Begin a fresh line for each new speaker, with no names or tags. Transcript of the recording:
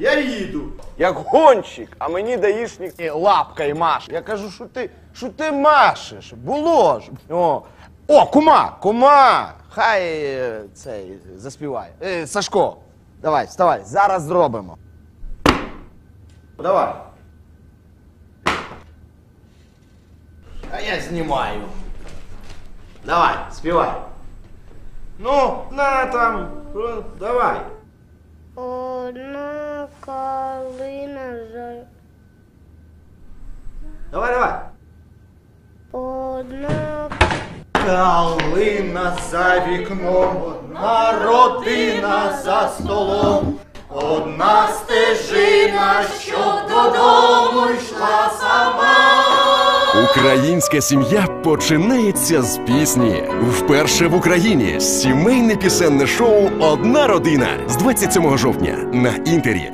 Я їду.
Як гонщик, а мені даїшник і лапкою маш. Я кажу, що ти, що ти машеш? Було ж. О, О кума, кума! Хай е, цей заспіває. Е, Сашко, давай, вставай, зараз зробимо. Давай. А я знімаю. Давай, співай. Ну, на там, давай.
Одна калина за
Давай, давай.
одна
Калина за вікном, одна родина за столом, одна стежина, що додому.
Українська сім'я починається з пісні. Вперше в Україні сімейне пісенне шоу Одна родина з 27 жовтня на інтері.